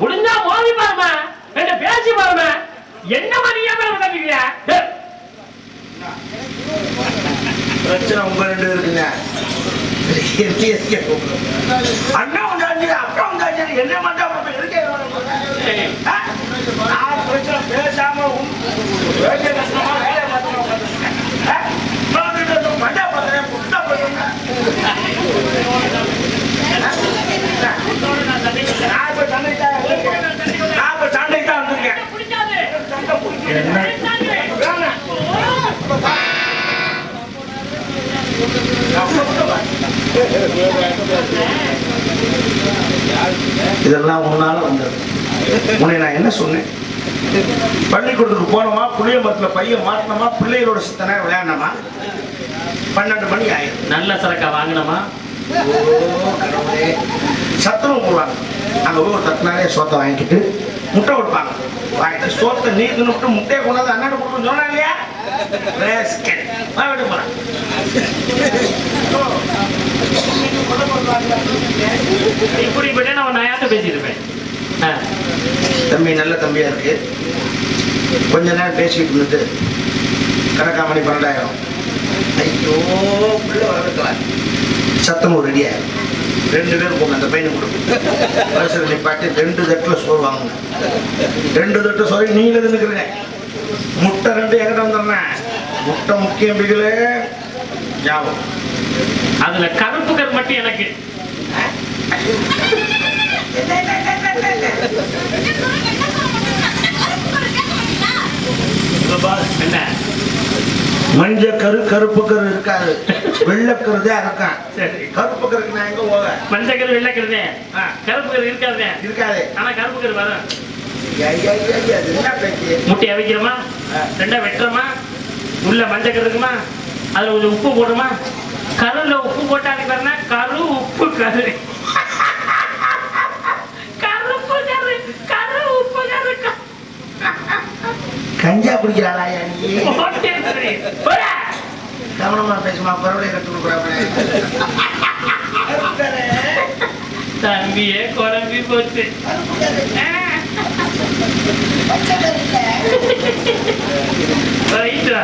முடிஞ்சா மோதி பாருமா. ரெண்டு பேசி பாருமா. என்ன மணியா மேல பிரச்சனை உங்க ரெண்டு இருக்குங்க அண்ணா உண்டாச்சு அக்கா உண்டாச்சு என்ன இதெல்லாம் உன்னால வந்தது. உன்னை நான் என்ன சொன்னேன்? பள்ளிக்கூடத்துக்கு போனோமா புளிய மரத்துல பையன் மாட்டினோமா பிள்ளைகளோட சித்தனை விளையாடணுமா பன்னெண்டு மணி ஆயிரும் நல்ல சரக்கா வாங்கினமா. சத்துணவு போடுவாங்க. அங்க போய் ஒரு தட்டினாலே சோத்தை வாங்கிட்டு முட்டை கொடுப்பாங்க. வாங்கிட்டு சோத்தை நீர் தின்னுட்டு முட்டையை கொண்டாந்து அண்ணாடு கொடுக்கணும்னு சொன்னா இல்லையா? Rascal. வா, வீட்டுக்கு போறேன். இப்படி இப்படி நான் பேசியிருப்பேன். தம்பி நல்ல தம்பியா இருக்கு. கொஞ்ச நேரம் பேசிட்டு இருந்துட்டு கணக்கா மணி பன்னெண்டாயிரம். ஐயோ பிள்ளை வளர்க்கலாம் சத்தமும் ரெடி ஆயிரும் ரெண்டு பேரும் போங்க அந்த பையனை கொடுக்கும் பரிசு நிப்பாட்டி ரெண்டு தட்டுல சோறு வாங்குங்க. ரெண்டு தட்டு சோறு நீங்களே தின்னுக்கிறீங்க. முட்டை ரெண்டு எங்கிட்ட வந்துடுறேன். முட்டை முக்கியம் பிடிக்கல. ஞாபகம். அதுல கருப்பு கரு மட்டும் எனக்கு. என்ன? மஞ்ச கரு கருப்பு கரு இருக்காது. வெள்ளக்கரு தான் இருக்கான் சரி. கருப்பு கருக்கு நான் எங்க போவேன் மஞ்சள் கரு வெள்ளை கருதே. ஆ. கருப்பு கரு இருக்காதே இருக்காதே. ஆனா கருப்பு கரு வரும். முட்டையை வைக்கிறோமா ஆ. ரெண்டா வெட்டுறோமா? உள்ள மஞ்சள் கரு இருக்குமா? அதுல கொஞ்சம் உப்பு போடுமா கருல உப்பு போட்டாங்க பாருங்க கரு உப்பு கரு கருப்பு கரு கரு உப்பு கரு க- கஞ்சா குடிக்கிறாளா ஐயா நீ. கவனமா பேசுமா பரவலை கட்டு கொடுக்குறாங்களே தம்பியே குழம்பி போச்சு ஆ. ரைட்டா.